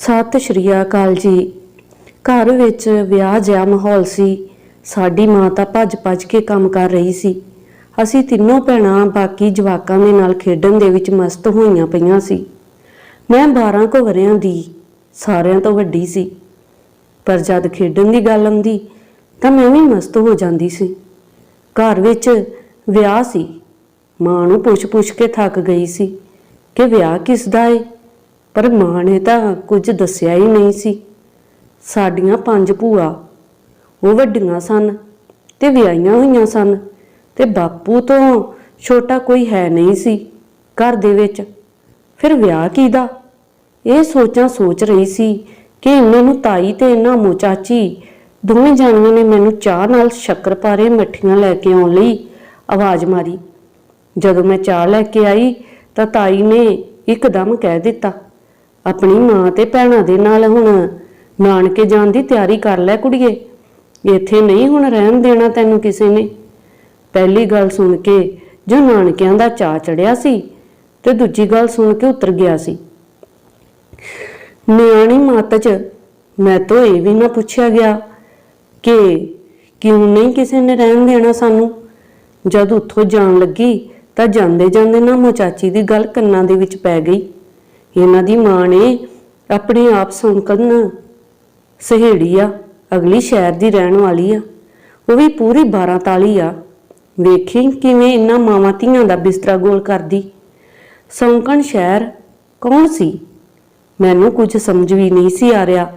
ਸਤਿ ਸ਼੍ਰੀ ਅਕਾਲ ਜੀ। ਘਰ ਵਿੱਚ ਵਿਆਹ ਜਿਹਾ ਮਾਹੌਲ ਸੀ। ਸਾਡੀ ਮਾਂ ਤਾਂ ਭੱਜ-ਭੱਜ ਕੇ ਕੰਮ ਕਰ ਰਹੀ ਸੀ। ਅਸੀਂ ਤਿੰਨੋਂ ਭੈਣਾਂ, ਬਾਕੀ ਜਵਾਕਾਂ ਦੇ ਨਾਲ ਖੇਡਣ ਦੇ ਵਿੱਚ ਮਸਤ ਹੋਈਆਂ ਪਈਆਂ ਸੀ। ਮੈਂ 12 ਕੁ ਵਰਿਆਂ ਦੀ ਸਾਰਿਆਂ ਤੋਂ ਵੱਡੀ ਸੀ। ਪਰ ਜਦ ਖੇਡਣ ਦੀ ਗੱਲ ਆਉਂਦੀ, ਤਾਂ ਮੈਂ ਵੀ ਮਸਤ ਹੋ ਜਾਂਦੀ ਸੀ। ਘਰ ਵਿੱਚ ਵਿਆਹ ਸੀ। ਮਾਂ ਨੂੰ ਪੁੱਛ-ਪੁੱਛ ਕੇ ਥੱਕ ਗਈ ਸੀ ਕਿ ਵਿਆਹ ਕਿਸ ਦਾ ਏ? ਪਰ ਮਾਂ ਨੇ ਤਾਂ ਕੁਝ ਦੱਸਿਆ ਹੀ ਨਹੀਂ ਸੀ। ਸਾਡੀਆਂ ਪੰਜ ਭੂਆ, ਉਹ ਵੱਡੀਆਂ ਸਨ ਤੇ ਵਿਆਹੀਆਂ ਹੋਈਆਂ ਸਨ ਤੇ ਬਾਪੂ ਤੋਂ ਛੋਟਾ ਕੋਈ ਹੈ ਨਹੀਂ ਸੀ ਘਰ ਦੇ ਵਿੱਚ। ਫਿਰ ਵਿਆਹ ਕਿਹਦਾ ਇਹ ਸੋਚਾਂ ਸੋਚ ਰਹੀ ਸੀ ਕਿ ਇਹਨਾਂ ਨੂੰ ਤਾਈ ਤੇ ਇਹਨਾਂ ਮੋ ਚਾਚੀ ਦੋਵੇਂ ਜਾਣੀਆਂ ਨੇ ਮੈਨੂੰ ਚਾਹ ਨਾਲ ਸ਼ੱਕਰਪਾਰੇ ਮੱਠੀਆਂ ਲੈ ਕੇ ਆਉਣ ਲਈ ਆਵਾਜ਼ ਮਾਰੀ। ਜਦੋਂ ਮੈਂ ਚਾਹ ਲੈ ਕੇ ਆਈ ਤਾਂ ਤਾਈ ਨੇ ਇੱਕਦਮ ਕਹਿ ਦਿੱਤਾ ਆਪਣੀ ਮਾਂ ਤੇ ਭੈਣਾਂ ਦੇ ਨਾਲ ਹੁਣ। ਨਾਨਕੇ ਜਾਣ ਦੀ ਤਿਆਰੀ ਕਰ ਲੈ ਕੁੜੀਏ। ਇੱਥੇ ਨਹੀਂ ਹੁਣ ਰਹਿਣ ਦੇਣਾ ਤੈਨੂੰ ਕਿਸੇ ਨੇ। ਪਹਿਲੀ ਗੱਲ ਸੁਣ ਕੇ ਜੋ ਨਾਨਕਿਆਂ ਦਾ ਚਾਹ ਚੜਿਆ ਸੀ ਤੇ ਦੂਜੀ ਗੱਲ ਸੁਣ ਕੇ ਉਤਰ ਗਿਆ ਸੀ। ਨਿਆਣੀ ਮੱਤ 'ਚ ਮੈਂ ਤੋਂ ਇਹ ਵੀ ਨਾ ਪੁੱਛਿਆ ਗਿਆ ਕਿ ਕਿਉਂ ਨਹੀਂ ਕਿਸੇ ਨੇ ਰਹਿਣ ਦੇਣਾ ਸਾਨੂੰ? ਜਦ ਉੱਥੋਂ ਜਾਣ ਲੱਗੀ ਤਾਂ ਜਾਂਦੇ ਜਾਂਦੇ ਨਾ ਮੋ ਚਾਚੀ ਦੀ ਗੱਲ ਕੰਨਾਂ ਦੇ ਵਿੱਚ ਪੈ ਗਈ। ਇਹਨਾਂ ਦੀ ਮਾਂ ਨੇ ਆਪਣੇ ਆਪ ਸੌਂਕਣ ਸਹੇੜੀ ਆ, ਅਗਲੀ ਸ਼ਹਿਰ ਦੀ ਰਹਿਣ ਵਾਲੀ ਆ। ਉਹ ਵੀ ਪੂਰੀ 12 ਤਾਲੀ ਆ। ਵੇਖੀ ਕਿਵੇਂ ਇਹਨਾਂ ਮਾਵਾਂ ਧੀਆਂ ਦਾ ਬਿਸਤਰਾ ਗੋਲ ਕਰਦੀ। ਸੌਂਕਣ ਸ਼ਹਿਰ ਕੌਣ ਸੀ? ਮੈਨੂੰ ਕੁਝ ਸਮਝ ਵੀ ਨਹੀਂ ਸੀ ਆ ਰਿਹਾ।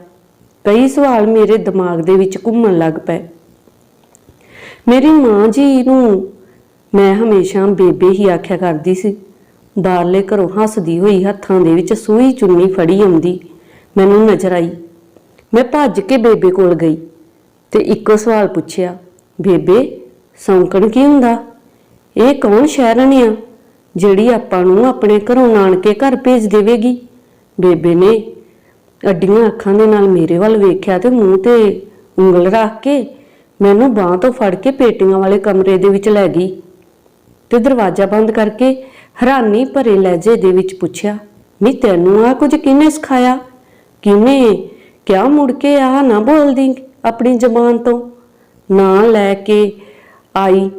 ਕਈ ਸਵਾਲ ਮੇਰੇ ਦਿਮਾਗ ਦੇ ਵਿੱਚ ਘੁੰਮਣ ਲੱਗ ਪਏ। ਮੇਰੀ ਮਾਂ ਜੀ ਨੂੰ ਮੈਂ ਹਮੇਸ਼ਾ ਬੇਬੇ ਹੀ ਆਖਿਆ ਕਰਦੀ ਸੀ। ਬਾਹਰਲੇ ਘਰੋਂ ਹੱਸਦੀ ਹੋਈ ਹੱਥਾਂ ਦੇ ਵਿੱਚ ਸੂਈ ਚੁੰਨੀ ਫੜੀ ਆਉਂਦੀ। ਮੈਨੂੰ ਨਜ਼ਰ ਆਈ। ਮੈਂ ਭੱਜ ਕੇ ਬੇਬੇ ਕੋਲ ਗਈ ਤੇ ਇੱਕੋ ਸਵਾਲ ਪੁੱਛਿਆ, ਬੇਬੇ, ਸੌਂਕਣ ਕੀ ਹੁੰਦਾ? ਇਹ ਕੌਣ ਸ਼ਹਿਰਨ ਆ ਜਿਹੜੀ ਆਪਾਂ ਨੂੰ ਆਪਣੇ ਘਰੋਂ ਨਾਨਕੇ ਘਰ ਭੇਜ ਦੇਵੇਗੀ? ਬੇਬੇ ਨੇ ਅੱਡੀਆਂ ਅੱਖਾਂ ਦੇ ਨਾਲ ਮੇਰੇ ਵੱਲ ਵੇਖਿਆ ਤੇ ਮੂੰਹ ਤੇ ਉਂਗਲ ਰੱਖ ਕੇ ਮੈਨੂੰ ਬਾਹ ਤੋਂ ਫੜ ਕੇ ਪੇਟੀਆਂ ਵਾਲੇ ਕਮਰੇ ਦੇ ਵਿੱਚ ਲੈ ਗਈ ਤੇ ਦਰਵਾਜ਼ਾ ਬੰਦ ਕਰਕੇ ਹੈਰਾਨੀ ਭਰੇ ਲਹਿਜੇ ਦੇ ਵਿੱਚ ਪੁੱਛਿਆ ਨਹੀਂ ਤੈਨੂੰ ਆ ਕੁਝ ਕਿਹਨੇ ਸਿਖਾਇਆ? ਕਿਹਨੇ ਕਿਆ ਮੁੜ ਕੇ ਆ ਨਾ ਬੋਲਦੀ ਆਪਣੀ ਜ਼ਬਾਨ ਤੋਂ? ਨਾ ਲੈ ਕੇ ਆਈ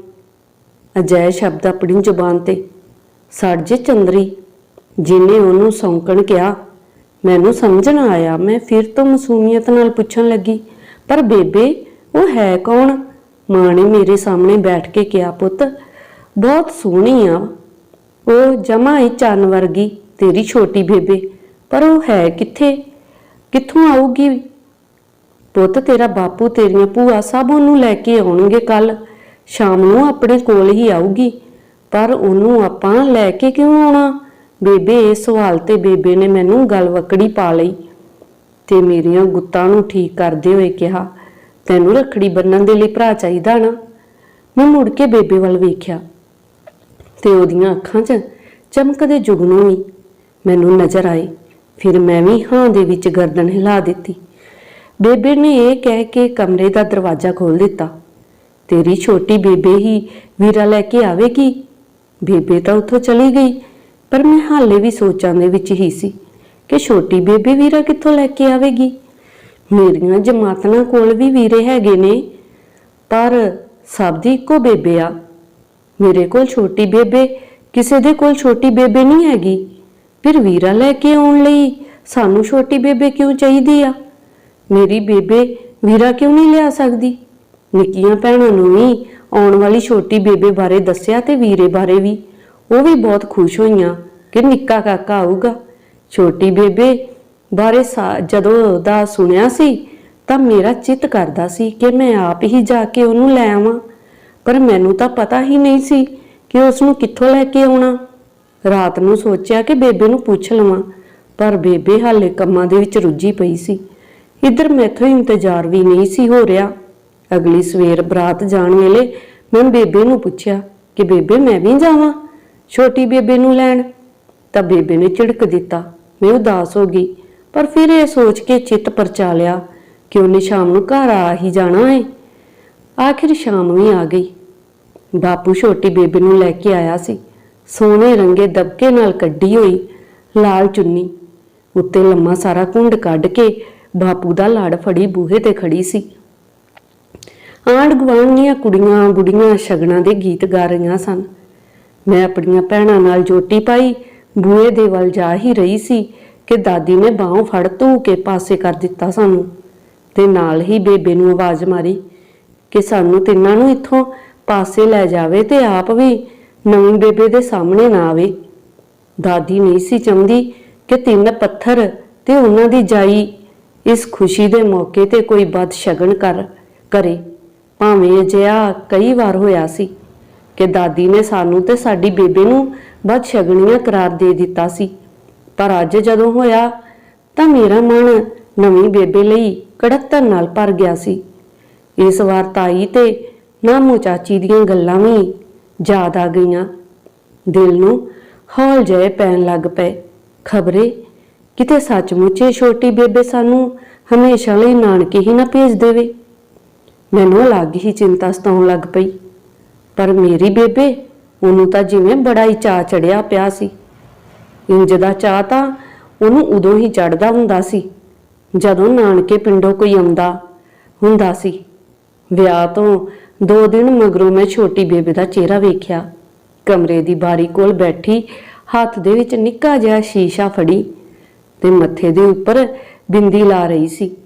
ਅਜੈ ਸ਼ਬਦ ਆਪਣੀ ਜ਼ੁਬਾਨ ਤੇ। ਸੜ ਜੇ ਚੰਦਰੀ, ਜਿਨੇ ਉਹਨੂੰ ਸੌਂਕਣ ਕਿਹਾ। ਮੈਨੂੰ ਸਮਝ ਨਾ ਆਇਆ, ਮੈਂ ਫਿਰ ਤੋਂ ਮਸੂਮੀਅਤ ਨਾਲ ਪੁੱਛਣ ਲੱਗੀ, ਪਰ ਬੇਬੇ, ਉਹ ਹੈ ਕੌਣ? ਮਾਂ ਨੇ ਮੇਰੇ ਸਾਹਮਣੇ ਬੈਠ ਕੇ ਕਿਹਾ, ਪੁੱਤ, ਬਹੁਤ ਸੋਹਣੀ ਆ। ਉਹ ਜਮਾ ਹੀ ਚੰਨ ਵਰਗੀ, ਤੇਰੀ ਛੋਟੀ ਬੇਬੇ। ਪਰ ਉਹ ਹੈ ਕਿੱਥੇ? ਕਿੱਥੋਂ ਆਊਗੀ? ਪੁੱਤ, ਤੇਰਾ ਬਾਪੂ ਤੇਰੀਆਂ ਭੂਆ ਸਭ ਉਹਨੂੰ ਲੈ ਕੇ ਆਉਣਗੇ ਕੱਲ ਸ਼ਾਮ ਨੂੰ ਆਪਣੇ ਕੋਲ ਹੀ ਆਊਗੀ। ਪਰ ਉਹਨੂੰ ਆਪਾਂ ਲੈ ਕੇ ਕਿਉਂ ਆਉਣਾ? ਬੇਬੇ, ਇਸ ਸਵਾਲ ਤੇ ਬੇਬੇ ਨੇ ਮੈਨੂੰ ਗਲ ਵਕੜੀ ਪਾ ਲਈ ਤੇ ਮੇਰੀਆਂ ਗੁੱਤਾਂ ਨੂੰ ਠੀਕ ਕਰਦੇ ਹੋਏ ਕਿਹਾ, ਤੈਨੂੰ ਰੱਖੜੀ ਬੰਨਣ ਦੇ ਲਈ ਭਰਾ ਚਾਹੀਦਾ ਨਾ? ਮੈਂ ਮੁੜ ਕੇ ਬੇਬੇ ਵੱਲ ਵੇਖਿਆ। ਤੇ ਉਹਦੀਆਂ ਅੱਖਾਂ 'ਚ ਚਮਕਦੇ ਜੁਗਨੂ ਵੀ। ਮੈਨੂੰ ਨਜ਼ਰ ਆਏ। ਫਿਰ ਮੈਂ ਵੀ ਹਾਂ ਦੇ ਵਿੱਚ ਗਰਦਨ ਹਿਲਾ ਦਿੱਤੀ। ਬੇਬੇ ਨੇ ਇਹ ਕਹਿ ਕੇ ਕਮਰੇ ਦਾ ਦਰਵਾਜ਼ਾ ਖੋਲ ਦਿੱਤਾ। ਤੇਰੀ ਛੋਟੀ ਬੇਬੇ ਹੀ ਵੀਰਾ ਲੈ ਕੇ ਆਵੇਗੀ? ਬੇਬੇ ਤਾਂ ਉੱਥੋਂ ਚਲੀ ਗਈ, ਪਰ ਮੈਂ ਹਾਲੇ ਵੀ ਸੋਚਾਂ ਦੇ ਵਿੱਚ ਹੀ ਸੀ ਕਿ ਛੋਟੀ ਬੇਬੇ ਵੀਰਾ ਕਿੱਥੋਂ ਲੈ ਕੇ ਆਵੇਗੀ? ਮੇਰੀਆਂ ਜਮਾਤਨਾਂ ਕੋਲ ਵੀ ਵੀਰੇ ਹੈਗੇ ਨੇ, ਪਰ ਸਭ ਦੀ ਇੱਕੋ ਬੇਬੇ ਆ। ਮੇਰੇ ਕੋਲ ਛੋਟੀ ਬੇਬੇ, ਕਿਸੇ ਦੇ ਕੋਲ ਛੋਟੀ ਬੇਬੇ ਨਹੀਂ ਹੈਗੀ। ਫਿਰ ਵੀਰਾ ਲੈ ਕੇ ਆਉਣ ਲਈ, ਸਾਨੂੰ ਛੋਟੀ ਬੇਬੇ ਕਿਉਂ ਚਾਹੀਦੀ ਆ? ਮੇਰੀ ਬੇਬੇ ਵੀਰਾ ਕਿਉਂ ਨਹੀਂ ਲਿਆ ਸਕਦੀ? ਨਿੱਕੀਆਂ ਭੈਣਾਂ ਨੂੰ ਵੀ ਆਉਣ ਵਾਲੀ ਛੋਟੀ ਬੇਬੇ ਬਾਰੇ ਦੱਸਿਆ ਤੇ ਵੀਰੇ ਬਾਰੇ ਵੀ। ਉਹ ਵੀ ਬਹੁਤ ਖੁਸ਼ ਹੋਈਆਂ ਕਿ ਨਿੱਕਾ ਕਾਕਾ ਆਊਗਾ। ਛੋਟੀ ਬੇਬੇ ਬਾਰੇ ਸਾ- ਜਦੋਂ ਦਾ ਸੁਣਿਆ ਸੀ, ਤਾਂ ਮੇਰਾ ਚਿੱਤ ਕਰਦਾ ਸੀ ਕਿ ਮੈਂ ਆਪ ਹੀ ਜਾ ਕੇ ਉਹਨੂੰ ਲੈ ਆਵਾਂ। ਪਰ ਮੈਨੂੰ ਤਾਂ ਪਤਾ ਹੀ ਨਹੀਂ ਸੀ ਕਿ ਉਸ ਨੂੰ ਕਿੱਥੋਂ ਲੈ ਕੇ ਆਉਣਾ। ਰਾਤ ਨੂੰ ਸੋਚਿਆ ਕਿ ਬੇਬੇ ਨੂੰ ਪੁੱਛ ਲਵਾਂ, ਪਰ ਬੇਬੇ ਹਾਲੇ ਕੰਮਾਂ ਦੇ ਵਿੱਚ ਰੁੱਝੀ ਪਈ ਸੀ। ਇੱਧਰ ਮੈਥੋਂ ਇੰਤਜ਼ਾਰ ਵੀ ਨਹੀਂ ਸੀ ਹੋ ਰਿਹਾ। ਅਗਲੀ ਸਵੇਰ ਬਰਾਤ ਜਾਣ ਵੇਲੇ ਮੈਂ ਬੇਬੇ ਨੂੰ ਪੁੱਛਿਆ ਕਿ ਬੇਬੇ ਮੈਂ ਵੀ ਜਾਵਾਂ ਛੋਟੀ ਬੇਬੇ ਨੂੰ ਲੈਣ। ਤਾਂ ਬੇਬੇ ਨੇ ਝਿੜਕ ਦਿੱਤਾ। ਮੈਂ ਉਦਾਸ ਹੋ ਗਈ, ਪਰ ਫਿਰ ਇਹ ਸੋਚ ਕੇ ਚਿੱਤ ਪਰਚਾ ਲਿਆ ਕਿ ਉਹਨੇ ਸ਼ਾਮ ਨੂੰ ਘਰ ਆ ਹੀ ਜਾਣਾ ਹੈ ਆਖਿਰ ਸ਼ਾਮ ਵੀ ਆ ਗਈ। ਬਾਪੂ ਛੋਟੀ ਬੇਬੇ ਨੂੰ ਲੈ ਕੇ ਆਇਆ ਸੀ। ਸੋਨੇ ਰੰਗੇ ਦਬਕੇ ਨਾਲ ਕੱਢੀ ਹੋਈ ਲਾਲ ਚੁੰਨੀ। ਉੱਤੇ ਲੰਮਾ ਸਾਰਾ ਕੁੰਡ ਕੱਢ ਕੇ ਬਾਪੂ ਦਾ ਲਾੜ ਫੜੀ ਬੂਹੇ ਤੇ ਖੜੀ ਸੀ। ਆਂਢ ਗੁਆਂਢ ਦੀਆਂ ਕੁੜੀਆਂ ਗੁੜੀਆਂ ਸ਼ਗਨਾਂ ਦੇ ਗੀਤ ਗਾ ਰਹੀਆਂ ਸਨ। ਮੈਂ ਆਪਣੀਆਂ ਭੈਣਾਂ ਨਾਲ ਜੋਟੀ ਪਾਈ, ਬੂਹੇ ਦੇ ਵੱਲ ਜਾ ਹੀ ਰਹੀ ਸੀ ਕਿ ਦਾਦੀ ਨੇ ਬਾਹੋਂ ਫੜ ਧੂ ਕੇ ਪਾਸੇ ਕਰ ਦਿੱਤਾ ਸਾਨੂੰ। ਤੇ ਨਾਲ ਹੀ ਬੇਬੇ ਨੂੰ ਆਵਾਜ਼ ਮਾਰੀ ਕਿ ਸਾਨੂੰ ਤਿੰਨਾਂ ਨੂੰ ਇੱਥੋਂ ਪਾਸੇ ਲੈ ਜਾਵੇ ਤੇ ਆਪ ਵੀ ਨਵੀਂ ਬੇਬੇ ਦੇ ਸਾਹਮਣੇ ਨਾ ਆਵੇ। ਦਾਦੀ ਨਹੀਂ ਸੀ ਚਾਹੁੰਦੀ ਕਿ ਤਿੰਨ ਪੱਥਰ ਤੇ ਉਹਨਾਂ ਦੀ ਜਾਈ ਇਸ ਖੁਸ਼ੀ ਦੇ ਮੌਕੇ ਤੇ ਕੋਈ ਬਦ ਸ਼ਗਨ ਕਰ, ਕਰੇ। ਭਾਵੇਂ ਅਜਿਹਾ ਕਈ ਵਾਰ ਹੋਇਆ ਸੀ ਕਿ ਦਾਦੀ ਨੇ ਸਾਨੂੰ ਤੇ ਸਾਡੀ ਬੇਬੇ ਨੂੰ ਬਦ ਸ਼ਗਨੀਆਂ ਕਰਾਰ ਦੇ ਦਿੱਤਾ ਸੀ। ਪਰ ਅੱਜ ਜਦੋਂ ਹੋਇਆ ਤਾਂ ਮੇਰਾ ਮਨ ਨਵੀਂ ਬੇਬੇ ਲਈ ਕੜੱਤਰ ਨਾਲ ਭਰ ਗਿਆ ਸੀ। ਇਸ ਵਾਰ ਤਾਈ ਤੇ ਨਾਮੋ ਚਾਚੀ ਦੀਆਂ ਗੱਲਾਂ ਵੀ ਯਾਦ ਆ ਗਈਆਂ। ਦਿਲ ਨੂੰ ਹੌਲ ਜਿਹੇ ਪੈਣ ਲੱਗ ਪਏ। ਖਬਰੇ ਕਿਤੇ ਸੱਚਮੁੱਚ ਇਹ ਛੋਟੀ ਬੇਬੇ ਸਾਨੂੰ ਹਮੇਸ਼ਾ ਲਈ ਨਾਨਕੇ ਹੀ ਨਾ ਭੇਜ ਦੇਵੇ। ਮੈਨੂੰ ਅਲੱਗ ਹੀ ਚਿੰਤਾ ਸਤਾਉਣ ਲੱਗ ਪਈ। ਪਰ ਮੇਰੀ ਬੇਬੇ ਉਹਨੂੰ ਤਾਂ ਜਿਵੇਂ ਬੜਾ ਹੀ ਚਾਅ ਚੜਿਆ ਪਿਆ ਸੀ। ਇੰਜ ਦਾ ਚਾਅ ਤਾਂ ਉਹਨੂੰ ਉਦੋਂ ਹੀ ਚੜਦਾ ਹੁੰਦਾ ਸੀ, ਜਦੋਂ ਨਾਨਕੇ ਪਿੰਡੋਂ ਕੋਈ ਆਉਂਦਾ ਹੁੰਦਾ ਸੀ। ਵਿਆਹ ਤੋਂ ਦੋ ਦਿਨ ਮਗਰੋਂ ਮੈਂ ਛੋਟੀ ਬੇਬੇ ਦਾ ਚਿਹਰਾ ਵੇਖਿਆ। ਕਮਰੇ ਦੀ ਬਾਰੀ ਕੋਲ ਬੈਠੀ ਹੱਥ ਦੇ ਵਿੱਚ ਨਿੱਕਾ ਜਿਹਾ ਸ਼ੀਸ਼ਾ ਫੜੀ ਤੇ ਮੱਥੇ ਦੇ ਉੱਪਰ ਬਿੰਦੀ ਲਾ ਰਹੀ ਸੀ।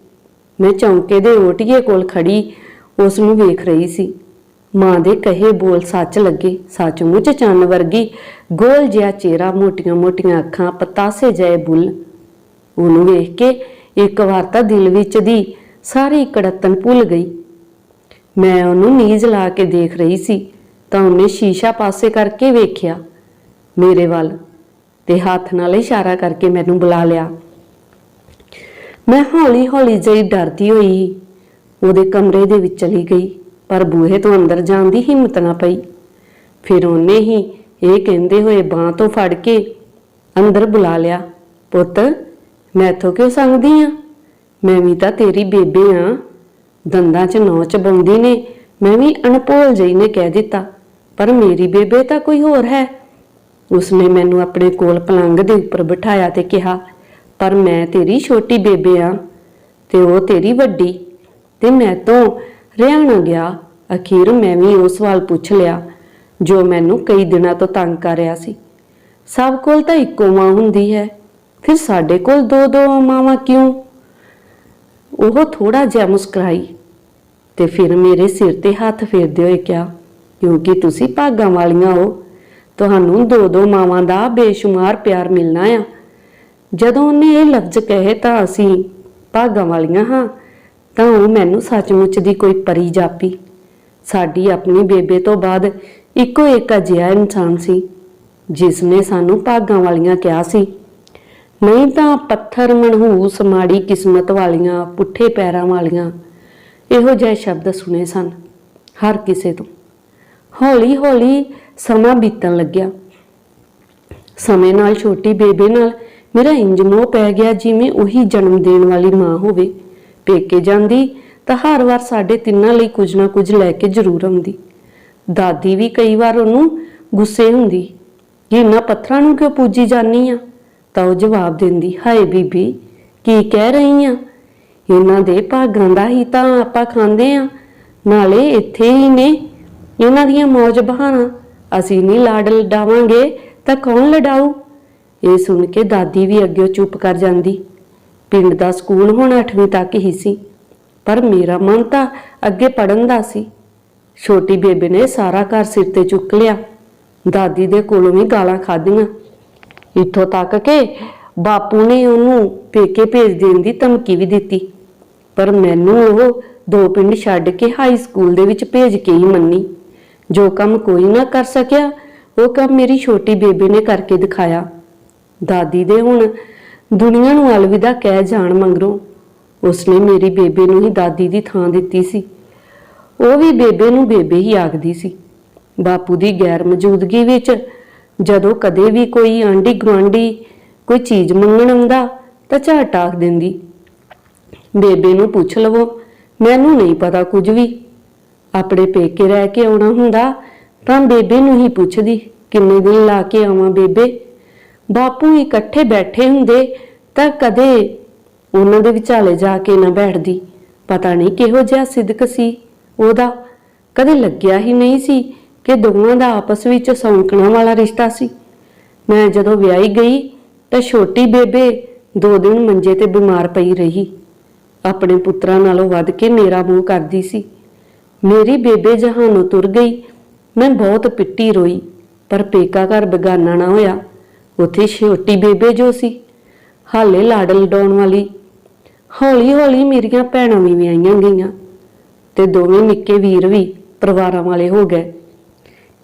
ਮੈਂ ਚੌਂਕੇ ਦੇ ਓਟੀਏ ਕੋਲ ਖੜੀ ਉਸ ਨੂੰ ਵੇਖ ਰਹੀ ਸੀ। ਮਾਂ ਦੇ ਕਹੇ ਬੋਲ ਸੱਚ ਲੱਗੇ। ਸੱਚਮੁੱਚ ਚੰਨ ਵਰਗੀ ਗੋਲ ਜਿਹਾ ਚਿਹਰਾ ਮੋਟੀਆਂ-ਮੋਟੀਆਂ ਅੱਖਾਂ, ਪਤਾਸੇ ਜਿਹੇ ਬੁੱਲ। ਉਹਨੂੰ ਵੇਖ ਕੇ ਇੱਕ ਵਾਰ ਤਾਂ ਦਿਲ ਵਿੱਚ ਦੀ ਸਾਰੀ ਕੜਤਨ ਭੁੱਲ ਗਈ। ਮੈਂ ਉਹਨੂੰ ਨੀਝ ਲਾ ਕੇ ਦੇਖ ਰਹੀ ਸੀ, ਤਾਂ ਉਹਨੇ ਸ਼ੀਸ਼ਾ ਪਾਸੇ ਕਰਕੇ ਵੇਖਿਆ। ਮੇਰੇ ਵੱਲ ਤੇ ਹੱਥ ਨਾਲ ਇਸ਼ਾਰਾ ਕਰਕੇ ਮੈਨੂੰ ਬੁਲਾ ਲਿਆ। ਮੈਂ ਹੌਲੀ-ਹੌਲੀ ਜਿਹੀ ਡਰਦੀ ਹੋਈ, ਉਹਦੇ ਕਮਰੇ ਦੇ ਵਿੱਚ ਚਲੀ ਗਈ, ਪਰ ਬੂਹੇ ਤੋਂ ਅੰਦਰ ਜਾਣ ਦੀ ਹਿੰਮਤ ਨਾ ਪਈ। ਫਿਰ ਉਹਨੇ ਹੀ ਇਹ ਕਹਿੰਦੇ ਹੋਏ ਬਾਹ ਤੋਂ ਫੜ ਕੇ ਅੰਦਰ ਬੁਲਾ ਲਿਆ, ਪੁੱਤ ਮੈਂ ਇੱਥੋਂ ਕਿਉਂ ਸੰਗਦੀ ਆ? ਮੈਂ ਵੀ ਤਾਂ ਤੇਰੀ ਬੇਬੇ ਆ। ਦੰਦਾਂ 'ਚ ਨੌਚ ਬੰਦੀ ਨੇ। ਮੈਂ ਵੀ ਅਣਪੋਲ ਜਈ ਨੇ ਕਹਿ ਦਿੱਤਾ, ਪਰ ਮੇਰੀ ਬੇਬੇ ਤਾਂ ਕੋਈ ਹੋਰ ਹੈ। ਉਸਨੇ ਮੈਨੂੰ ਆਪਣੇ ਕੋਲ ਪਲੰਗ ਦੇ ਉੱਪਰ ਬਿਠਾਇਆ ਤੇ ਕਿਹਾ, ਪਰ ਮੈਂ ਤੇਰੀ ਛੋਟੀ ਬੇਬੇ ਆ ਤੇ ਉਹ ਤੇਰੀ ਵੱਡੀ ਤੇ ਮੈਂ ਤੋਂ ਰਹਿਣਾ ਗਿਆ। ਅਖੀਰ ਮੈਂ ਵੀ ਉਹ ਸਵਾਲ ਪੁੱਛ ਲਿਆ, ਜੋ ਮੈਨੂੰ ਕਈ ਦਿਨਾਂ ਤੋਂ ਤੰਗ ਕਰ ਰਿਹਾ ਸੀ। ਸਭ ਕੋਲ ਤਾਂ ਇੱਕੋ ਮਾਂ ਹੁੰਦੀ ਹੈ, ਫਿਰ ਸਾਡੇ ਕੋਲ ਦੋ ਦੋ ਮਾਵਾਂ ਕਿਉਂ? ਉਹ ਥੋੜਾ ਜਿਹਾ ਮੁਸਕਰਾਈ ਤੇ ਫਿਰ ਮੇਰੇ ਸਿਰ ਤੇ ਹੱਥ ਫੇਰਦੇ ਹੋਏ ਕਿਹਾ, ਕਿਉਂਕਿ ਤੁਸੀਂ ਭਾਗਾਂ ਵਾਲੀਆਂ ਹੋ, ਤੁਹਾਨੂੰ ਦੋ ਦੋ ਮਾਵਾਂ ਦਾ ਬੇਸ਼ੁਮਾਰ ਪਿਆਰ ਮਿਲਣਾ ਆ। ਜਦੋਂ ਉਹਨੇ ਇਹ ਲਫ਼ਜ਼ ਕਹੇ ਤਾਂ ਅਸੀਂ ਭਾਗਾਂ ਵਾਲੀਆਂ ਹਾਂ, ਤਾਂ ਉਹ ਮੈਨੂੰ ਸੱਚਮੁੱਚ ਦੀ ਕੋਈ ਪਰੀ ਜਾਪੀ। ਸਾਡੀ ਆਪਣੀ ਬੇਬੇ ਤੋਂ ਬਾਅਦ ਇੱਕੋ ਇੱਕ ਅਜਿਹਾ ਇਨਸਾਨ ਸੀ, ਜਿਸ ਨੇ ਸਾਨੂੰ ਭਾਗਾਂ ਵਾਲੀਆਂ ਕਿਹਾ ਸੀ। ਨਹੀਂ ਤਾਂ ਪੱਥਰ ਮਨਹੂਸ ਮਾੜੀ ਕਿਸਮਤ ਵਾਲੀਆਂ, ਪੁੱਠੇ ਪੈਰਾਂ ਵਾਲੀਆਂ ਇਹੋ ਜਿਹੇ ਸ਼ਬਦ ਸੁਨੇ ਸਨ, ਹਰ ਕਿਸੇ ਤੋਂ। ਹੌਲੀ ਹੌਲੀ ਸਮਾਂ ਬੀਤਣ ਲੱਗਿਆ। ਸਮੇਂ ਨਾਲ ਛੋਟੀ ਬੇਬੇ ਨਾਲ ਮੇਰਾ ਇੰਜ ਮੋਹ ਪੈ ਗਿਆ ਜਿਵੇਂ ਉਹੀ ਜਨਮ ਦੇਣ ਵਾਲੀ ਮਾਂ ਹੋਵੇ। ਪੇਕੇ ਜਾਂਦੀ ਤਾਂ ਹਰ ਵਾਰ ਸਾਡੇ ਤਿੰਨਾਂ ਲਈ ਕੁਝ ਨਾ ਕੁਝ ਲੈ ਕੇ ਜ਼ਰੂਰ ਆਉਂਦੀ। ਦਾਦੀ ਵੀ ਕਈ ਵਾਰ ਉਹਨੂੰ ਗੁੱਸੇ ਹੁੰਦੀ ਕਿ ਇਹਨਾਂ ਪੱਥਰਾਂ ਨੂੰ ਕਿਉਂ ਪੂਜੀ ਜਾਨੀ ਆ? ਤਾਂ ਉਹ ਜਵਾਬ ਦਿੰਦੀ, ਹਾਏ ਬੀਬੀ, ਕੀ ਕਹਿ ਰਹੀ ਆ? ਇਹਨਾਂ ਦੇ ਭਾਗਾਂ ਦਾ ਹੀ ਤਾਂ ਆਪਾਂ ਖਾਂਦੇ ਆ ਨਾਲੇ ਇੱਥੇ ਹੀ ਨੇ ਇਹਨਾਂ ਦੀਆਂ ਮੌਜ ਬਹਾਨਾ ਅਸੀਂ ਨਹੀਂ ਲਾਡ ਲਡਾਵਾਂਗੇ ਤਾਂ ਕੌਣ ਲਡਾਊ? ਇਹ ਸੁਣ ਕੇ ਦਾਦੀ ਵੀ ਅੱਗੇ ਚੁੱਪ ਕਰ ਜਾਂਦੀ। ਪਿੰਡ ਦਾ ਸਕੂਲ ਹੁਣ 8ਵੀਂ ਤੱਕ ਹੀ ਸੀ, ਪਰ ਮੇਰਾ ਮਨ ਤਾਂ ਅੱਗੇ ਪੜਨ ਦਾ ਸੀ। ਛੋਟੀ ਬੇਬੇ ਨੇ ਸਾਰਾ ਘਰ ਸਿਰ ਤੇ ਚੁੱਕ ਲਿਆ। ਦਾਦੀ ਦੇ ਕੋਲੋਂ ਵੀ ਗਾਲਾਂ ਖਾਧੀਆਂ। ਇੱਥੋਂ ਤੱਕ ਕਿ ਬਾਪੂ ਨੇ ਉਹਨੂੰ ਪੇਕੇ ਭੇਜ ਦੇਣ ਦੀ ਧਮਕੀ ਵੀ ਦਿੱਤੀ। ਪਰ ਮੈਨੂੰ ਉਹ ਦੋ ਪਿੰਡ ਛੱਡ ਕੇ ਹਾਈ ਸਕੂਲ ਦੇ ਵਿੱਚ ਭੇਜ ਕੇ ਹੀ ਮੰਨੀ। ਜੋ ਕੰਮ ਕੋਈ ਨਾ ਕਰ ਸਕਿਆ, ਉਹ ਕੰਮ ਮੇਰੀ ਛੋਟੀ ਬੇਬੇ ਨੇ ਕਰਕੇ ਦਿਖਾਇਆ। ਦਾਦੀ ਦੇ ਹੁਣ ਦੁਨੀਆ ਨੂੰ ਅਲਵਿਦਾ ਕਹਿ ਜਾਣ ਮੰਗਰੋਂ, ਉਸਨੇ ਮੇਰੀ ਬੇਬੇ ਨੂੰ ਹੀ ਦਾਦੀ ਦੀ ਥਾਂ ਦਿੱਤੀ ਸੀ। ਉਹ ਵੀ ਬੇਬੇ ਨੂੰ ਬੇਬੇ ਹੀ ਆਖਦੀ ਸੀ। ਬਾਪੂ ਦੀ ਗੈਰ ਮੌਜੂਦਗੀ ਵਿੱਚ ਜਦੋਂ ਕਦੇ ਵੀ ਕੋਈ ਆਂਢੀ ਗੁਆਂਢੀ ਕੋਈ ਚੀਜ਼ ਮੰਗਣ ਆਉਂਦਾ, ਤਾਂ ਝਾਟ ਆਖ ਦਿੰਦੀ। ਬੇਬੇ ਨੂੰ ਪੁੱਛ ਲਵੋ। ਮੈਨੂੰ ਨਹੀਂ ਪਤਾ ਕੁਝ ਵੀ। ਆਪਣੇ ਪੇਕੇ ਰਹਿ ਕੇ ਆਉਣਾ ਹੁੰਦਾ, ਤਾਂ ਬੇਬੇ ਨੂੰ ਹੀ ਪੁੱਛਦੀ, ਕਿੰਨੇ ਦਿਨ ਲਾ ਕੇ ਆਵਾਂ ਬੇਬੇ? ਬਾਪੂ ਇਕੱਠੇ ਬੈਠੇ ਹੁੰਦੇ, ਤਾਂ ਕਦੇ ਉਹਨਾਂ ਦੇ ਵਿਚਾਲੇ ਜਾ ਕੇ ਨਾ ਬੈਠਦੀ। ਪਤਾ ਨਹੀਂ ਕਿਹੋ ਜਿਹਾ ਸਿਦਕ ਸੀ ਉਹਦਾ। ਕਦੇ ਲੱਗਿਆ ਹੀ ਨਹੀਂ ਸੀ ਕਿ ਦੋਵਾਂ ਦਾ ਆਪਸ ਵਿੱਚ ਸੌਂਕਣਾ ਵਾਲਾ ਰਿਸ਼ਤਾ ਸੀ। ਮੈਂ ਜਦੋਂ ਵਿਆਹੀ ਗਈ, ਤਾਂ ਛੋਟੀ ਬੇਬੇ ਦੋ ਦਿਨ ਮੰਜੇ ਤੇ ਬਿਮਾਰ ਪਈ ਰਹੀ। ਆਪਣੇ ਪੁੱਤਰਾਂ ਨਾਲੋਂ ਵੱਧ ਕੇ ਮੇਰਾ ਮੂੰਹ ਕਰਦੀ ਸੀ। ਮੇਰੀ ਬੇਬੇ ਜਹਾਨੋਂ ਤੁਰ ਗਈ। ਮੈਂ ਬਹੁਤ ਪਿੱਟੀ ਰੋਈ, ਪਰ ਪੇਕਾ ਘਰ ਬਗਾਨਾ ਨਾ ਹੋਇਆ। ਉੱਥੇ ਛੋਟੀ ਬੇਬੇ ਜੋ ਸੀ, ਹਾਲੇ ਲਾਡ ਲਡਾਉਣ ਵਾਲੀ। ਹੌਲੀ ਹੌਲੀ ਮੇਰੀਆਂ ਭੈਣਾਂ ਵੀ ਵਿਆਹੀਆਂ ਗਈਆਂ ਤੇ ਦੋਵੇਂ ਨਿੱਕੇ ਵੀਰ ਵੀ ਪਰਿਵਾਰਾਂ ਵਾਲੇ ਹੋ ਗਏ।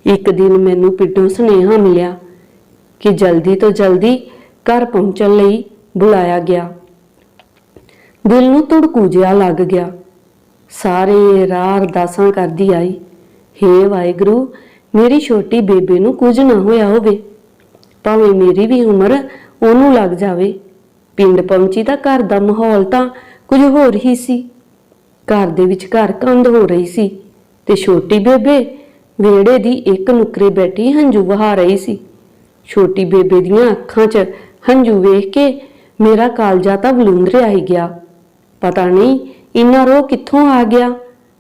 ਇੱਕ ਦਿਨ ਮੈਨੂੰ ਪਿੰਡੋਂ ਸੁਨੇਹਾ ਮਿਲਿਆ ਕਿ ਜਲਦੀ ਤੋਂ ਜਲਦੀ ਘਰ ਪਹੁੰਚਣ ਲਈ ਬੁਲਾਇਆ ਗਿਆ। ਦਿਲ ਨੂੰ ਧੜਕੂ ਜਿਹਾ ਲੱਗ ਗਿਆ। ਸਾਰੇ ਰਾਹ ਅਰਦਾਸਾਂ ਕਰਦੀ ਆਈ। ਹੇ ਵਾਹਿਗੁਰੂ, ਮੇਰੀ ਛੋਟੀ ਬੇਬੇ ਨੂੰ ਕੁਝ ਨਾ ਹੋਇਆ ਹੋਵੇ। ਭਾਵੇਂ ਮੇਰੀ ਵੀ ਉਮਰ ਉਹਨੂੰ ਲੱਗ ਜਾਵੇ। ਪਿੰਡ ਪਹੁੰਚੀ ਤਾਂ ਘਰ ਦਾ ਮਾਹੌਲ ਤਾਂ ਕੁਝ ਹੋਰ ਹੀ ਸੀ। ਘਰ ਦੇ ਵਿੱਚ ਘਰ ਕੰਧ ਹੋ ਰਹੀ ਸੀ ਤੇ ਛੋਟੀ ਬੇਬੇ ਵਿਹੜੇ ਦੀ ਇੱਕ ਨੁਕਰੇ ਬੈਠੀ ਹੰਝੂ ਵਹਾ ਰਹੀ ਸੀ। ਛੋਟੀ ਬੇਬੇ ਦੀਆਂ ਅੱਖਾਂ 'ਚ ਹੰਝੂ ਵੇਖ ਕੇ ਮੇਰਾ ਕਾਲਜਾ ਤਾਂ ਬਲੂੰਦਰਿਆ ਹੀ ਗਿਆ। ਪਤਾ ਨਹੀਂ ਇੰਨਾ ਰੋਹ ਕਿੱਥੋਂ ਆ ਗਿਆ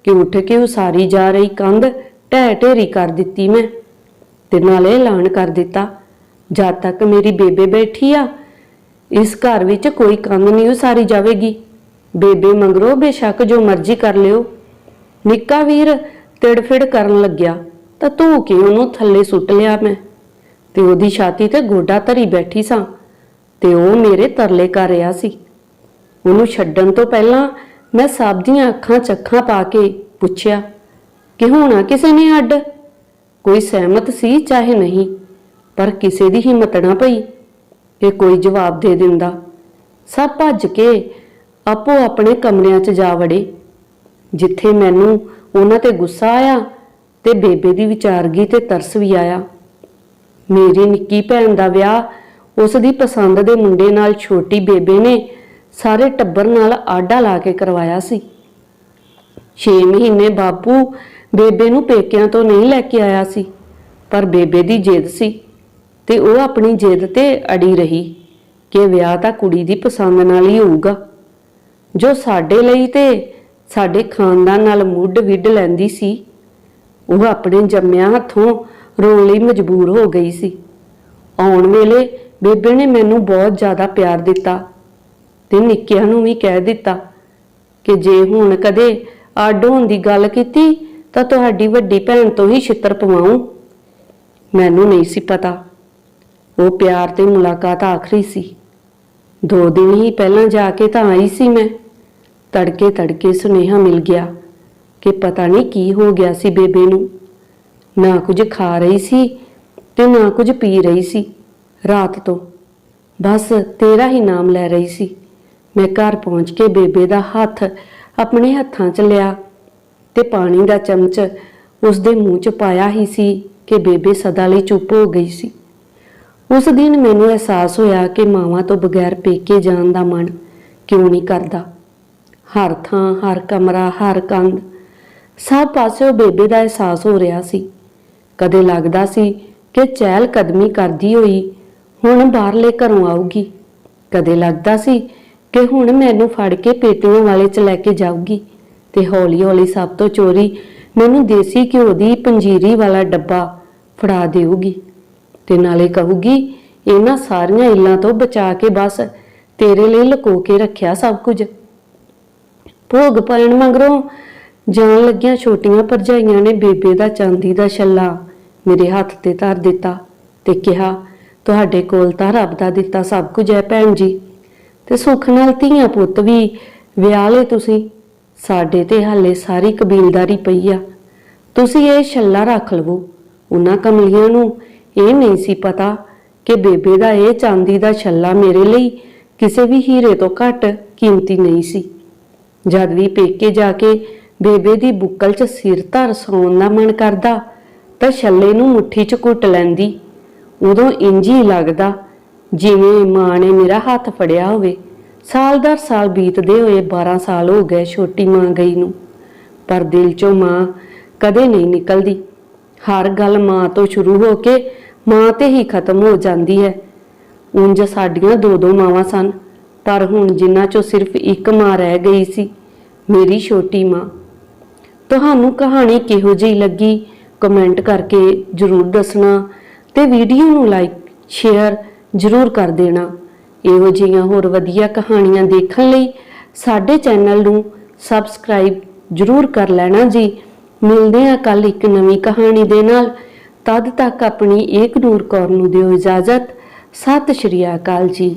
ਕਿ ਉੱਠ ਕੇ ਉਸਾਰੀ ਜਾ ਰਹੀ ਕੰਧ ਢਹਿ ਢੇਰੀ ਕਰ ਦਿੱਤੀ ਮੈਂ। ਤੇ ਨਾਲੇ ਐਲਾਨ ਕਰ ਦਿੱਤਾ, ਜਦ ਤੱਕ ਮੇਰੀ ਬੇਬੇ ਬੈਠੀ ਆ, ਇਸ ਘਰ ਵਿੱਚ ਕੋਈ ਕੰਧ ਨਹੀਂ ਉਸਾਰੀ ਜਾਵੇਗੀ। ਬੇਬੇ ਮੰਗਰੋ ਬੇਸ਼ੱਕ ਜੋ ਮਰਜ਼ੀ ਕਰ ਲਿਓ। ਨਿੱਕਾ ਵੀਰ ਤਿੜਫਿੜ ਕਰਨ ਲੱਗਿਆ, ਤਾਂ ਧੂ ਕੇ ਉਹਨੂੰ ਥੱਲੇ ਸੁੱਟ ਲਿਆ ਮੈਂ? ਤੇ ਉਹਦੀ ਛਾਤੀ ਤੇ ਗੋਡਾ ਧਰੀ ਬੈਠੀ ਸਾਂ, ਤੇ ਉਹ ਮੇਰੇ ਤਰਲੇ ਕਰ ਰਿਹਾ ਸੀ। ਉਹਨੂੰ ਛੱਡਣ ਤੋਂ ਪਹਿਲਾਂ ਮੈਂ ਸਭ ਦੀਆਂ ਅੱਖਾਂ ਚੱਖਾਂ ਪਾ ਕੇ ਪੁੱਛਿਆ, ਕਿ ਹੋਣਾ ਕਿਸੇ ਨੇ ਅੱਡ? ਕੋਈ ਸਹਿਮਤ ਸੀ ਚਾਹੇ ਨਹੀਂ, ਪਰ ਕਿਸੇ ਦੀ ਹਿੰਮਤ ਨਾ ਪਈ ਕਿ ਕੋਈ ਜਵਾਬ ਦੇ ਦਿੰਦਾ। ਸਭ ਭੱਜ ਕੇ ਆਪੋ ਆਪਣੇ ਕਮਰਿਆਂ 'ਚ ਜਾ ਵੜੇ, ਜਿੱਥੇ ਮੈਨੂੰ ਉਹਨਾਂ ਤੇ ਗੁੱਸਾ ਆਇਆ ਤੇ ਬੇਬੇ ਦੀ ਵਿਚਾਰਗੀ ਤੇ ਤਰਸ ਵੀ ਆਇਆ। ਮੇਰੀ ਨਿੱਕੀ ਭੈਣ ਦਾ ਵਿਆਹ ਉਸ ਦੀ ਪਸੰਦ ਦੇ ਮੁੰਡੇ ਨਾਲ ਛੋਟੀ ਬੇਬੇ ਨੇ ਸਾਰੇ ਟੱਬਰ ਨਾਲ ਆਡਾ ਲਾ ਕੇ ਕਰਵਾਇਆ ਸੀ। 6 ਮਹੀਨੇ ਬਾਪੂ ਬੇਬੇ ਨੂੰ ਪੇਕਿਆਂ ਤੋਂ ਨਹੀਂ ਲੈ ਕੇ ਆਇਆ ਸੀ, ਪਰ ਬੇਬੇ ਦੀ ਜਿੱਦ ਸੀ ਤੇ ਉਹ ਆਪਣੀ ਜਿੱਦ ਤੇ ਅੜੀ ਰਹੀ ਕਿ ਵਿਆਹ ਤਾਂ ਕੁੜੀ ਦੀ ਪਸੰਦ ਨਾਲ ਹੀ ਹੋਊਗਾ। ਜੋ ਸਾਡੇ ਲਈ ਤੇ ਸਾਡੇ ਖਾਨਦਾਨ ਨਾਲ ਮੁੱਢ ਵਿੱਢ ਲੈਂਦੀ ਸੀ, ਉਹ ਆਪਣੇ ਜੰਮਿਆਂ ਹੱਥੋਂ ਰੋਣ ਲਈ ਮਜਬੂਰ ਹੋ ਗਈ ਸੀ। ਆਉਣ ਵੇਲੇ ਬੇਬੇ ਨੇ ਮੈਨੂੰ ਬਹੁਤ ਜ਼ਿਆਦਾ ਪਿਆਰ ਦਿੱਤਾ ਤੇ ਨਿੱਕਿਆਂ ਨੂੰ ਵੀ ਕਹਿ ਦਿੱਤਾ ਕਿ ਜੇ ਹੁਣ ਕਦੇ ਅੱਡ ਹੋਣ ਦੀ ਗੱਲ ਕੀਤੀ, ਤਾਂ ਤੁਹਾਡੀ ਵੱਡੀ ਭੈਣ ਤੋਂ ਹੀ ਛਿੱਤਰ ਪਵਾਉਂ। ਮੈਨੂੰ ਨਹੀਂ ਸੀ ਪਤਾ। ਉਹ ਪਿਆਰ ਤੇ ਮੁਲਾਕਾਤ ਆਖਰੀ ਸੀ। ਦੋ ਦਿਨ ਹੀ ਪਹਿਲਾਂ ਜਾ ਕੇ ਤਾਂ ਆਈ ਸੀ ਮੈਂ। ਤੜਕੇ ਤੜਕੇ ਸੁਨੇਹਾ ਮਿਲ ਗਿਆ ਕਿ ਪਤਾ ਨਹੀਂ ਕੀ ਹੋ ਗਿਆ ਸੀ ਬੇਬੇ ਨੂੰ। ਨਾ ਕੁਝ ਖਾ ਰਹੀ ਸੀ ਤੇ ਨਾ ਕੁਝ ਪੀ ਰਹੀ ਸੀ ਰਾਤ ਤੋਂ। ਬਸ ਤੇਰਾ ਹੀ ਨਾਮ ਲੈ ਰਹੀ ਸੀ। ਮੈਂ ਘਰ ਪਹੁੰਚ ਕੇ ਬੇਬੇ ਦਾ ਹੱਥ ਆਪਣੇ ਹੱਥਾਂ 'ਚ ਲਿਆ ਤੇ ਪਾਣੀ ਦਾ ਚਮਚ ਉਸ ਦੇ ਮੂੰਹ 'ਚ ਪਾਇਆ ਹੀ ਸੀ ਕਿ ਬੇਬੇ ਸਦਾ ਲਈ ਚੁੱਪ ਹੋ ਗਈ ਸੀ। ਉਸ ਦਿਨ ਮੈਨੂੰ ਅਹਿਸਾਸ ਹੋਇਆ ਕਿ ਮਾਵਾਂ ਤੋਂ ਬਗੈਰ ਪੇਕੇ ਜਾਣ ਦਾ ਮਨ ਕਿਉਂ ਨਹੀਂ ਕਰਦਾ। ਹਰ ਥਾਂ, ਹਰ ਕਮਰਾ, ਹਰ ਕੰਧ, ਸਭ ਪਾਸਿਓਂ ਬੇਬੇ ਦਾ ਅਹਿਸਾਸ ਹੋ ਰਿਹਾ ਸੀ। ਕਦੇ ਲੱਗਦਾ ਸੀ ਕਿ ਚਹਿਲ ਕਦਮੀ ਕਰਦੀ ਹੋਈ ਹੁਣ ਬਾਹਰਲੇ ਘਰੋਂ ਆਊਗੀ। ਕਦੇ ਲੱਗਦਾ ਸੀ ਕਿ ਹੁਣ ਮੈਨੂੰ ਫੜ ਕੇ ਪੇਟੀਆਂ ਵਾਲੇ ਚ ਲੈ ਕੇ ਜਾਊਗੀ। ਤੇ ਹੌਲੀ-ਹੌਲੀ ਸਭ ਤੋਂ ਚੋਰੀ ਮੈਨੂੰ ਦੇਸੀ ਘਿਓ ਦੀ ਪੰਜੀਰੀ ਵਾਲਾ ਡੱਬਾ ਫੜਾ ਦੇਊਗੀ। ਤੇ ਨਾਲੇ ਕਹੂਗੀ, ਇਹਨਾਂ ਸਾਰੀਆਂ ਇੱਲਾਂ ਤੋਂ ਬਚਾ ਕੇ ਬਸ ਤੇਰੇ ਲਈ ਲੁਕੋ ਕੇ ਰੱਖਿਆ ਸਭ ਕੁਝ। ਭੋਗ ਪੈਣ ਮਗਰੋਂ ਜਾਣ ਲੱਗੀਆਂ ਛੋਟੀਆਂ ਭਰਜਾਈਆਂ ਨੇ ਬੇਬੇ ਦਾ ਚਾਂਦੀ ਦਾ ਛੱਲਾ ਮੇਰੇ ਹੱਥ ਤੇ ਧਰ ਦਿੱਤਾ ਤੇ ਕਿਹਾ, ਤੁਹਾਡੇ ਕੋਲ ਤਾਂ ਰੱਬ ਦਾ ਦਿੱਤਾ ਸਭ ਕੁਝ ਹੈ ਭੈਣ ਜੀ। ਤੇ ਸੁੱਖ ਨਾਲ ਧੀਆਂ ਪੁੱਤ ਵੀ ਵਿਆਹ ਲਏ ਤੁਸੀਂ। ਸਾਡੇ ਤੇ ਹਾਲੇ ਸਾਰੀ ਕਬੀਲਦਾਰੀ ਪਈ ਆ। ਤੁਸੀਂ ਇਹ ਛੱਲਾ ਰੱਖ ਲਵੋ। ਉਹਨਾਂ ਕਮਲੀਆਂ ਨੂੰ ਇਹ ਨਹੀਂ ਸੀ ਪਤਾ ਕਿ ਬੇਬੇ ਦਾ ਇਹ ਚਾਂਦੀ ਦਾ ਛੱਲਾ ਮੇਰੇ ਲਈ ਕਿਸੇ ਵੀ ਹੀਰੇ ਤੋਂ ਘੱਟ ਕੀਮਤੀ ਨਹੀਂ ਸੀ। ਜਦ ਵੀ ਪੇਕੇ ਜਾ ਕੇ ਬੇਬੇ ਦੀ ਬੁੱਕਲ 'ਚ ਸਿਰ ਧਰ ਸੌਣ ਦਾ ਮਨ ਕਰਦਾ ਤਾਂ ਛੱਲੇ ਨੂੰ ਮੁੱਠੀ 'ਚ ਘੁੱਟ ਲੈਂਦੀ। ਉਦੋਂ ਇੰਜ ਹੀ ਲੱਗਦਾ ਜਿਵੇਂ ਮਾਂ ਨੇ ਮੇਰਾ ਹੱਥ ਫੜਿਆ ਹੋਵੇ ਸਾਲ ਦਰ ਸਾਲ ਬੀਤਦੇ ਹੋਏ 12 ਸਾਲ ਹੋ ਗਏ ਛੋਟੀ ਮਾਂ ਗਈ ਨੂੰ। ਪਰ ਦਿਲ 'ਚੋਂ ਮਾਂ ਕਦੇ ਨਹੀਂ ਨਿਕਲਦੀ। ਹਰ ਗੱਲ ਮਾਂ ਤੋਂ ਸ਼ੁਰੂ ਹੋ ਕੇ ਮਾਂ ਤੇ ਹੀ ਖਤਮ ਹੋ ਜਾਂਦੀ ਹੈ। ਉਂਝ ਸਾਡੀਆਂ ਦੋ ਦੋ ਮਾਵਾਂ ਸਨ, ਪਰ ਹੁਣ ਜਿਨ੍ਹਾਂ ਚੋਂ ਸਿਰਫ ਇੱਕ ਮਾਂ ਰਹਿ ਗਈ ਸੀ, ਮੇਰੀ ਛੋਟੀ ਮਾਂ। ਤੁਹਾਨੂੰ ਕਹਾਣੀ ਕਿਹੋ ਜਿਹੀ ਲੱਗੀ? ਕਮੈਂਟ ਕਰਕੇ ਜਰੂਰ ਦੱਸਣਾ ਤੇ ਵੀਡੀਓ ਨੂੰ ਲਾਈਕ, ਸ਼ੇਅਰ ਜਰੂਰ ਕਰ ਦੇਣਾ। ਇਹੋ ਜਿਹੀਆਂ ਹੋਰ ਵਧੀਆ ਕਹਾਣੀਆਂ ਦੇਖਣ ਲਈ ਸਾਡੇ ਚੈਨਲ ਨੂੰ ਸਬਸਕ੍ਰਾਈਬ ਜਰੂਰ ਕਰ ਲੈਣਾ ਜੀ। ਮਿਲਦੇ ਹਾਂ ਕੱਲ ਇੱਕ ਨਵੀਂ ਕਹਾਣੀ ਦੇ ਨਾਲ। ਤਦ ਤੱਕ ਆਪਣੀ ਏਕ ਨੂਰ ਕੌਰ ਨੂੰ ਦਿਓ ਇਜਾਜ਼ਤ। ਸਤਿ ਸ਼੍ਰੀ ਅਕਾਲ ਜੀ।